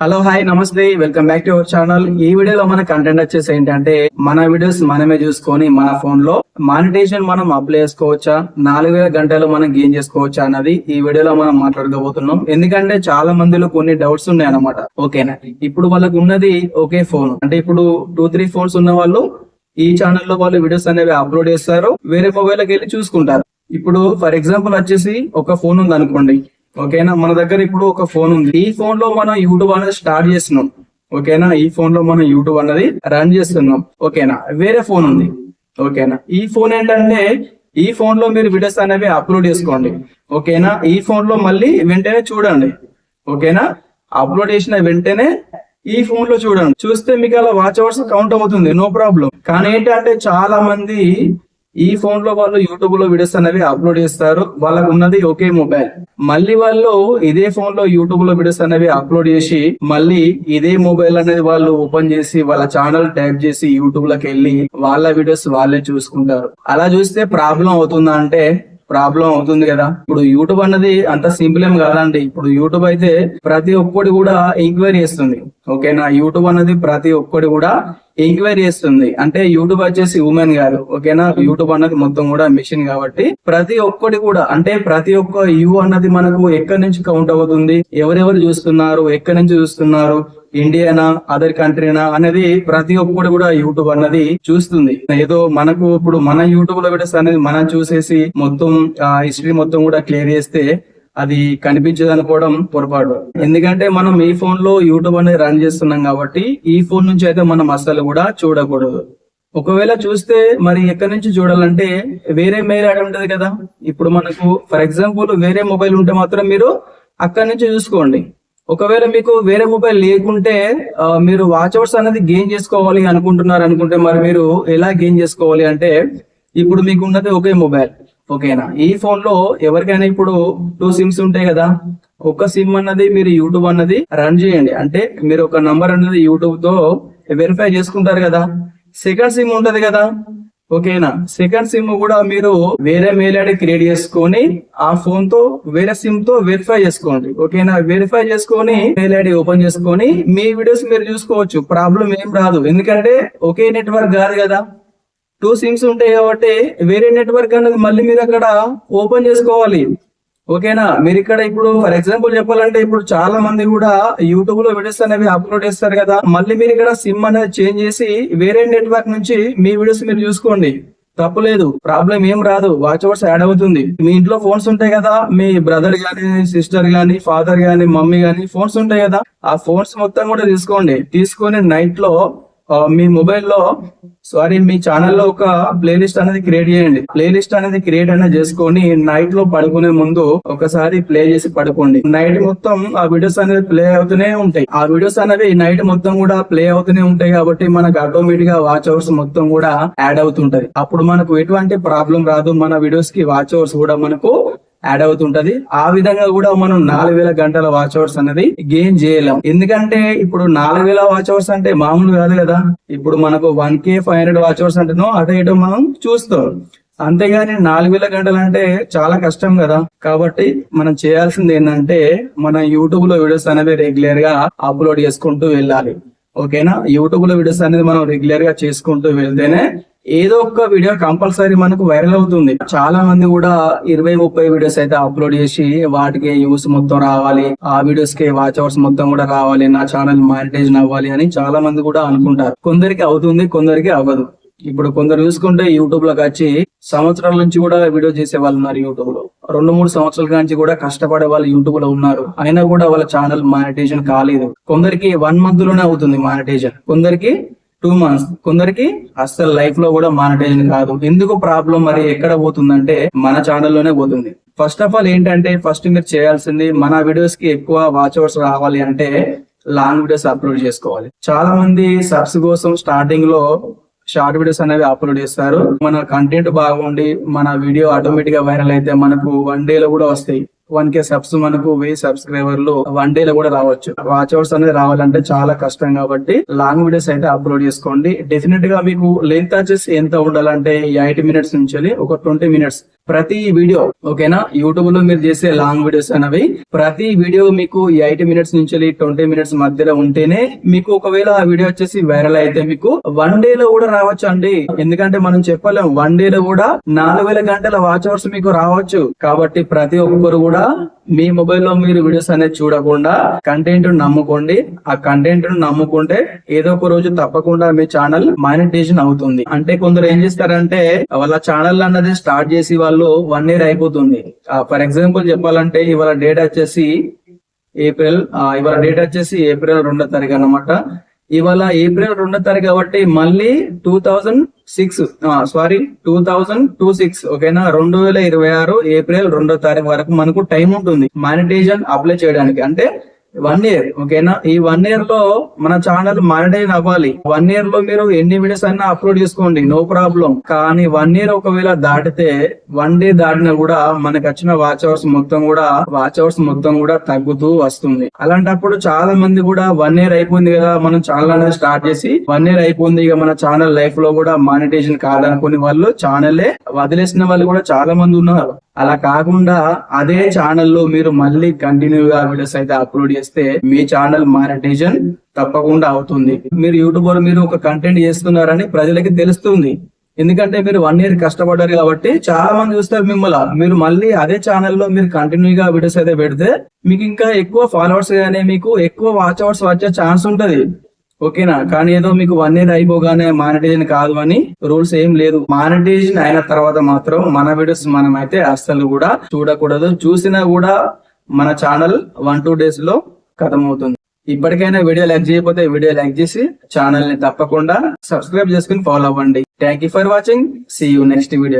Hello hi నమస్తే welcome back to our channel ఈ వీడియోలో మన కంటెంట్ వచ్చేసి ఏంటంటే మన వీడియోస్ మనమే చూసుకొని మన ఫోన్లో మానిటేషన్ మనం అప్లై చేసుకోవచ్చా? నాలుగు వేల గంటలు మనం గెయిన్ చేసుకోవచ్చా అన్నది ఈ వీడియోలో మనం మాట్లాడుకోబోతున్నాం ఎందుకంటే చాలా మందిలో కొన్ని డౌట్స్ ఉన్నాయి అన్నమాట ఓకేనా ఇప్పుడు వాళ్ళకు ఉన్నది ఒకే ఫోన్ అంటే ఇప్పుడు టూ త్రీ ఫోన్స్ ఉన్న వాళ్ళు ఈ ఛానల్లో వాళ్ళు వీడియోస్ అనేవి అప్లోడ్ చేస్తారు వేరే మొబైల్కి వెళ్ళి చూసుకుంటారు. ఇప్పుడు ఫర్ ఎగ్జాంపుల్ వచ్చేసి ఒక ఫోన్ ఉంది అనుకోండి ఓకేనా? మన దగ్గర ఇప్పుడు ఒక ఫోన్ ఉంది. ఈ ఫోన్లో మనం యూట్యూబ్ అనేది స్టార్ట్ చేస్తున్నాం. ఓకేనా? ఈ ఫోన్లో మనం యూట్యూబ్ అనేది రన్ చేస్తున్నాం. ఓకేనా? వేరే ఫోన్ ఉంది. ఓకేనా? ఈ ఫోన్ ఏంటంటే ఈ ఫోన్లో మీరు వీడియోస్ అనేవి అప్లోడ్ చేసుకోండి. ఓకేనా? ఈ ఫోన్లో మళ్ళీ వెంటనే చూడండి. ఓకేనా? అప్లోడ్ చేసిన వెంటనే ఈ ఫోన్లో చూడండి. చూస్తే మీకు అలా వాచ్ అవర్స్ కౌంట్ అవుతుంది. No problem. కానీ ఏంటంటే చాలా మంది ఈ ఫోన్లో వాళ్ళు యూట్యూబ్లో వీడియోస్ అనేవి అప్లోడ్ చేస్తారు. వాళ్ళకు ఉన్నది ఒకే మొబైల్ మళ్ళీ వాళ్ళు ఇదే ఫోన్లో యూట్యూబ్లో వీడియోస్ అనేవి అప్లోడ్ చేసి మళ్ళీ ఇదే మొబైల్ అనేది వాళ్ళు ఓపెన్ చేసి వాళ్ళ ఛానల్ టైప్ చేసి యూట్యూబ్లోకి వెళ్ళి వాళ్ళ వీడియోస్ వాళ్ళే చూసుకుంటారు. అలా చూస్తే ప్రాబ్లం అవుతుందా అంటే ప్రాబ్లం అవుతుంది కదా. ఇప్పుడు యూట్యూబ్ అన్నది అంత సింపుల్ ఏం కాదండి. ఇప్పుడు యూట్యూబ్ అయితే ప్రతి ఒక్కటి కూడా ఎంక్వైరీ చేస్తుంది. ఓకేనా? యూట్యూబ్ అన్నది ప్రతి ఒక్కటి కూడా ఎంక్వైరీ చేస్తుంది. అంటే యూట్యూబ్ వచ్చేసి ఉమెన్ కాదు ఓకేనా? యూట్యూబ్ అన్నది మొత్తం కూడా మిషన్ కాబట్టి ప్రతి ఒక్కటి కూడా అంటే ప్రతి ఒక్క యూ అన్నది మనకు ఎక్కడి నుంచి కౌంట్ అవుతుంది? ఎవరెవరు చూస్తున్నారు? ఎక్కడి నుంచి చూస్తున్నారు? ఇండియానా అదర్ కంట్రీనా అనేది ప్రతి ఒక్కడు కూడా యూట్యూబ్ అన్నది చూస్తుంది. ఏదో మనకు ఇప్పుడు మన యూట్యూబ్లో వీడియోస్ అనేది మనం చూసేసి మొత్తం హిస్టరీ మొత్తం కూడా క్లియర్ చేస్తే అది కనిపించదు అనుకోవడం పొరపాటు. ఎందుకంటే మనం ఈ ఫోన్లో యూట్యూబ్ అనేది రన్ చేస్తున్నాం కాబట్టి ఈ ఫోన్ నుంచి అయితే మనం అసలు కూడా చూడకూడదు. ఒకవేళ చూస్తే మరి ఎక్కడి నుంచి చూడాలంటే వేరే మెయిల్ ఐడి ఉంటది కదా. ఇప్పుడు మనకు ఫర్ ఎగ్జాంపుల్ వేరే మొబైల్ ఉంటే మాత్రం మీరు అక్కడి నుంచి చూసుకోండి. ఒకవేళ మీకు వేరే మొబైల్ లేకుంటే మీరు వాచ్ అవర్స్ అనేది గెయిన్ చేసుకోవాలి అనుకుంటున్నారు అనుకుంటే మరి మీరు ఎలా గెయిన్ చేసుకోవాలి అంటే ఇప్పుడు మీకు ఉన్నది ఒకే మొబైల్ ఓకేనా ఈ ఫోన్లో ఎవరికైనా ఇప్పుడు టూ సిమ్స్ ఉంటాయి కదా ఒక సిమ్ అన్నది మీరు యూట్యూబ్ అన్నది రన్ చేయండి. అంటే మీరు ఒక నంబర్ అన్నది యూట్యూబ్తో వెరిఫై చేసుకుంటారు కదా. సెకండ్ సిమ్ ఉంటది కదా ఓకేనా? సెకండ్ సిమ్ కూడా మీరు వేరే మెయిల్ ఐడి క్రియేట్ చేసుకొని ఆ ఫోన్తో వేరే సిమ్తో వెరిఫై చేసుకోండి. ఓకేనా? వెరిఫై చేసుకొని మెయిల్ ఐడి ఓపెన్ చేసుకొని మీ వీడియోస్ మీరు చూసుకోవచ్చు. ప్రాబ్లం ఏం రాదు. ఎందుకంటే ఒకే నెట్వర్క్ కాదు కదా. టూ సిమ్స్ ఉంటాయి కాబట్టి వేరే నెట్వర్క్ అనేది మళ్ళీ మీరు అక్కడ ఓపెన్ చేసుకోవాలి. ఓకేనా? మీరు ఇక్కడ ఇప్పుడు ఫర్ ఎగ్జాంపుల్ చెప్పాలంటే ఇప్పుడు చాలా మంది కూడా యూట్యూబ్లో వీడియోస్ అనేవి అప్లోడ్ చేస్తారు కదా. మళ్ళీ మీరు ఇక్కడ సిమ్ అనేది చేంజ్ చేసి వేరే నెట్వర్క్ నుంచి మీ వీడియోస్ మీరు చూసుకోండి. తప్పులేదు ప్రాబ్లం ఏం రాదు. వాచ్ అవర్స్ యాడ్ అవుతుంది. మీ ఇంట్లో ఫోన్స్ ఉంటాయి కదా. మీ బ్రదర్ గానీ సిస్టర్ గాని ఫాదర్ గాని మమ్మీ గాని ఫోన్స్ ఉంటాయి కదా. ఆ ఫోన్స్ మొత్తం కూడా తీసుకోండి. తీసుకొని నైట్లో మీ మొబైల్లో సారీ మీ ఛానల్లో ఒక ప్లేలిస్ట్ అనేది క్రియేట్ చేయండి. ప్లేలిస్ట్ అనేది క్రియేట్ అనేది చేసుకొని నైట్లో పడుకునే ముందు ఒకసారి ప్లే చేసి పడుకోండి. నైట్ మొత్తం ఆ వీడియోస్ అనేది ప్లే అవుతూనే ఉంటాయి. ఆ వీడియోస్ అనేవి నైట్ మొత్తం కూడా ప్లే అవుతూనే ఉంటాయి కాబట్టి మనకు ఆటోమేటిక్గా వాచ్ అవర్స్ మొత్తం కూడా యాడ్ అవుతుంటది అప్పుడు మనకు ఎటువంటి ప్రాబ్లం రాదు. మన వీడియోస్కి వాచ్ అవర్స్ కూడా మనకు యాడ్ అవుతుంటది. ఆ విధంగా కూడా మనం నాలుగు వేల గంటల వాచ్ అవర్స్ అనేది గెయిన్ చేయలేం. ఎందుకంటే ఇప్పుడు నాలుగు వేల వాచ్ అవర్స్ అంటే మామూలు కాదు కదా. ఇప్పుడు మనకు one K five hundred watch hours అంటేనో అటు ఇటు మనం చూస్తాం. అంతేగాని నాలుగు వేల గంటలు అంటే చాలా కష్టం కదా. కాబట్టి మనం చేయాల్సింది ఏంటంటే మన యూట్యూబ్లో వీడియోస్ అనేవి రెగ్యులర్గా అప్లోడ్ చేసుకుంటూ వెళ్ళాలి. ఓకేనా? యూట్యూబ్లో వీడియోస్ అనేది మనం రెగ్యులర్గా చేసుకుంటూ వెళ్తేనే ఏదో ఒక వీడియో కంపల్సరీ మనకు వైరల్ అవుతుంది. చాలా మంది కూడా ఇరవై ముప్పై వీడియోస్ అయితే అప్లోడ్ చేసి వాటికి యూస్ మొత్తం రావాలి. ఆ వీడియోస్కి వాచ్ అవర్స్ మొత్తం కూడా రావాలి. నా ఛానల్ మానిటైజన్ అవ్వాలి అని చాలా మంది కూడా అనుకుంటారు. కొందరికి అవుతుంది కొందరికి అవ్వదు. ఇప్పుడు కొందరు చూసుకుంటే యూట్యూబ్లోకి వచ్చి సంవత్సరాల నుంచి కూడా వీడియో చేసే వాళ్ళు ఉన్నారు యూట్యూబ్లో. రెండు మూడు సంవత్సరాల నుంచి కూడా కష్టపడే వాళ్ళు యూట్యూబ్లో ఉన్నారు. అయినా కూడా వాళ్ళ ఛానల్ మానిటైజేషన్ కాలేదు. కొందరికి వన్ మంత్లోనే అవుతుంది మానిటైజేషన్. కొందరికి టూ మంత్స్. కొందరికి అస్సలు లైఫ్లో కూడా మానిటైజేషన్ కాదు. ఎందుకు ప్రాబ్లం మరి ఎక్కడ పోతుందంటే మన ఛానల్లోనే పోతుంది. ఫస్ట్ ఆఫ్ ఆల్ ఏంటంటే ఫస్ట్ మీరు చేయాల్సింది మన వీడియోస్కి ఎక్కువ వాచ్ అవర్స్ రావాలి అంటే లాంగ్ వీడియోస్ అప్లోడ్ చేసుకోవాలి. చాలా మంది సబ్స్ కోసం స్టార్టింగ్లో షార్ట్ వీడియోస్ అనేవి అప్లోడ్ చేస్తారు. మన కంటెంట్ బాగుండి మన వీడియో ఆటోమేటిక్గా వైరల్ అయితే మనకు వన్ డే లో కూడా వస్తాయి. వన్ కే సబ్స్ మనకు వెయ్యి సబ్స్క్రైబర్లు వన్ డే లో కూడా రావచ్చు. వాచ్ అవర్స్ అనేది రావాలంటే చాలా కష్టం కాబట్టి లాంగ్ వీడియోస్ అయితే అప్లోడ్ చేసుకోండి. డెఫినెట్గా మీకు లెంత్ వచ్చేసి ఎంత ఉండాలంటే ఎయిటీ మినిట్స్ నుంచి ఒక ట్వంటీ మినిట్స్ ప్రతి వీడియో ఓకేనా? యూట్యూబ్లో మీరు చేసే లాంగ్ వీడియోస్ అనేవి ప్రతి వీడియో మీకు ఎయిటీ మినిట్స్ నుంచి ట్వంటీ మినిట్స్ మధ్యలో ఉంటేనే మీకు ఒకవేళ ఆ వీడియో వచ్చేసి వైరల్ అయితే మీకు వన్ డే లో కూడా రావచ్చు అండి ఎందుకంటే మనం చెప్పలేం వన్ డే లో కూడా నాలుగు వేల గంటల వాచ్ అవర్స్ మీకు రావచ్చు. కాబట్టి ప్రతి ఒక్కరు కూడా మీ మొబైల్లో మీరు వీడియోస్ అనేది చూడకుండా కంటెంట్ నమ్ముకోండి. ఆ కంటెంట్ నమ్ముకుంటే ఏదో ఒక రోజు తప్పకుండా మీ ఛానల్ మానిటైజేషన్ అవుతుంది. అంటే కొందరు ఏం చేస్తారంటే వాళ్ళ ఛానల్ అన్నది స్టార్ట్ చేసి వాళ్ళు వన్ ఇయర్ అయిపోతుంది. ఫర్ ఎగ్జాంపుల్ చెప్పాలంటే ఇవాళ డేట్ వచ్చేసి ఏప్రిల్ ఇవాళ డేట్ వచ్చేసి ఏప్రిల్ రెండో తారీఖు అన్నమాట. ఇవాళ ఏప్రిల్ రెండో తారీఖు కాబట్టి మళ్ళీ two thousand six sorry two thousand two six ఓకేనా? రెండు వేల ఇరవై ఆరు ఏప్రిల్ రెండో తారీఖు వరకు మనకు టైం ఉంటుంది మానిటైజేషన్ అప్లై చేయడానికి. అంటే వన్ ఇయర్ ఓకేనా ఈ వన్ ఇయర్లో మన ఛానల్ మానిటైజ్ అవ్వాలి. వన్ ఇయర్లో మీరు ఎన్ని వీడియోస్ అయినా అప్లోడ్ చేసుకోండి నో ప్రాబ్లం కానీ వన్ ఇయర్ ఒకవేళ దాటితే వన్ డే దాటినా కూడా మనకు వచ్చిన వాచ్ అవర్స్ మొత్తం కూడా వాచ్ అవర్స్ మొత్తం కూడా తగ్గుతూ వస్తుంది. అలాంటప్పుడు చాలా మంది కూడా వన్ ఇయర్ అయిపోయింది కదా మనం ఛానల్ అనేది స్టార్ట్ చేసి వన్ ఇయర్ అయిపోయింది ఇక మన ఛానల్ లైఫ్లో కూడా మానిటైజేషన్ కాదనుకునే వాళ్ళు ఛానలే వదిలేసిన వాళ్ళు కూడా చాలా మంది ఉన్నారు. అలా కాకుండా అదే ఛానల్లో మీరు మళ్ళీ కంటిన్యూగా వీడియోస్ అయితే అప్లోడ్ చేస్తే మీ ఛానల్ మానిటైజేషన్ తప్పకుండా అవుతుంది. మీరు యూట్యూబ్లో మీరు ఒక కంటెంట్ చేస్తున్నారని ప్రజలకి తెలుస్తుంది. ఎందుకంటే మీరు వన్ ఇయర్ కష్టపడ్డారు కాబట్టి చాలా మంది చూస్తారు మిమ్మల్ని. మీరు మళ్ళీ అదే ఛానల్లో మీరు కంటిన్యూగా వీడియోస్ అయితే పెడితే మీకు ఇంకా ఎక్కువ ఫాలోవర్స్ కానీ మీకు ఎక్కువ వాచ్ అవర్స్ వచ్చే ఛాన్స్ ఉంటుంది. ఓకేనా? కానీ ఏదో మీకు వన్ ఇయర్ అయిపోగానే మానిటైజేషన్ కాదు అని రూల్స్ ఏం లేదు. మానిటైజేషన్ అయిన తర్వాత మాత్రం మన వీడియోస్ మనం అయితే అస్సలు కూడా చూడకూడదు. చూసినా కూడా మన ఛానల్ వన్ టూ డేస్లో ఖతం అవుతుంది ఇప్పటికైనా వీడియో లైక్ చేయకపోతే వీడియో లైక్ చేసి ఛానల్ని తప్పకుండా సబ్స్క్రైబ్ చేసుకుని ఫాలో అవ్వండి. Thank you for watching see you next video